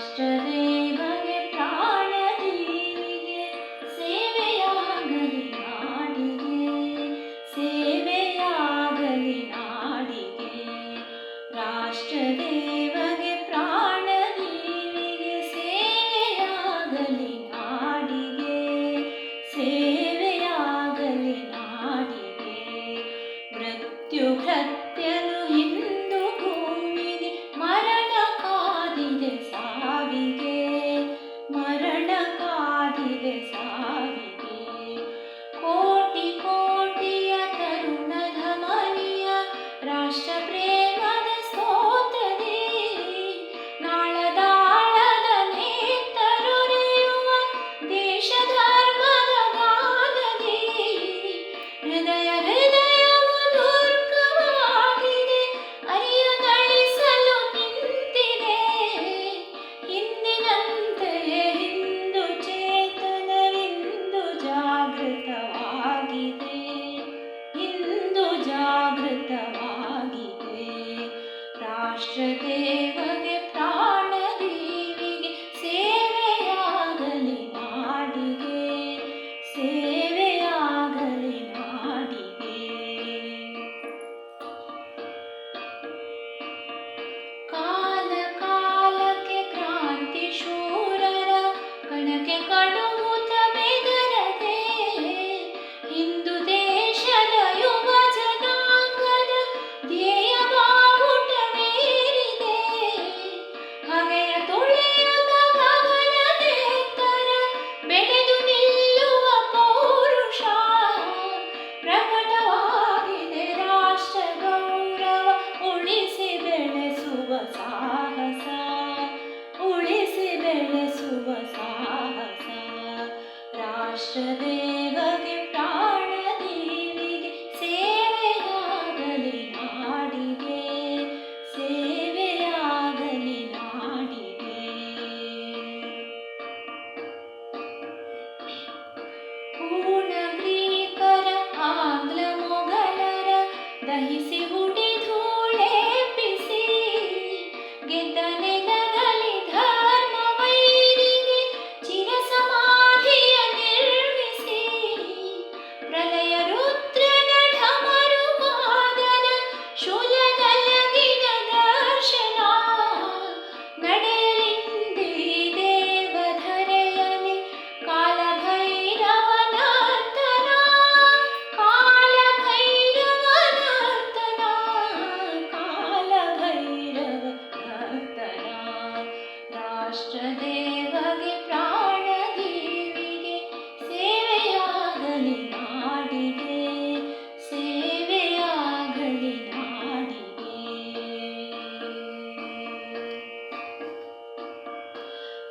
ರಾಷ್ಟ್ರದೇವಗೆ ಪ್ರಾಣದೀವಿಗೆ ಸೇವೆಯಾಗಲಿ ನಾಡಿಗೆ ಸೇವೆಯಾಗಲಿ ನಾಡಿಗೆ. ರಾಷ್ಟ್ರದೇವಗೆ ಪ್ರಾಣದೀವಿಗೆ ಸೇವೆಯಾಗಲಿ ನಾಡಿಗೆ ಸೇವೆಯಾಗಲಿ ನಾಡಿಗೆ. ಮೃತ್ಯು ಸಾಹಸ ಉಳಿಸಿ ಬೆಳೆಸುವ ಸಾಹಸ. ರಾಷ್ಟ್ರದೇವಗೆ ಪ್ರಾಣದೇವಿಗೆ ಸೇವೆಯಾಗಲಿ ನಾಡಿಗೆ ಸೇವೆಯಾಗಲಿ ನಾಡಿಗೆ ಪೂರ್ಣ ಗ್ರೀಕರ ಆಂಗ್ಲ ಮೊಘಲರ ದಹಿಸಿ ರಾಷ್ಟ್ರದೇವಗೆ ಪ್ರಾಣದೇವಿಗೆ ಸೇವೆಯಾಗಲಿ ನಾಡಿಗೆ ಸೇವೆಯಾಗಲಿ ನಾಡಿಗೆ.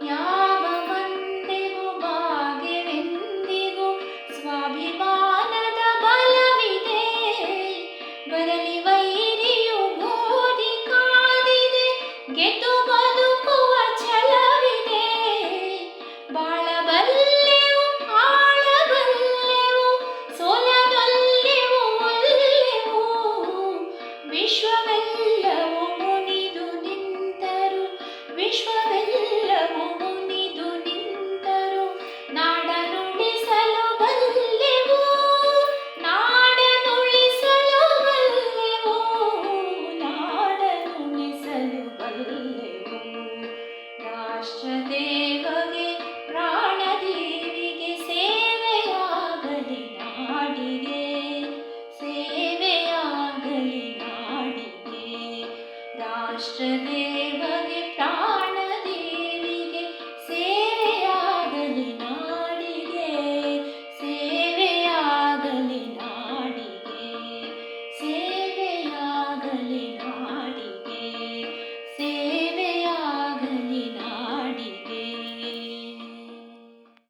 ಯಾವ ಮಂದಿಗೂ ಭಾಗ್ಯವೆಂದಿಗೂ ಸ್ವಾಭಿಮಾನದ ಬಲವಿದೆ. ಬರಲಿ ವೈರಿಯು ಗೋಧಿ ಕಾದಿದೆ ಗೆದ್ದು ще ти.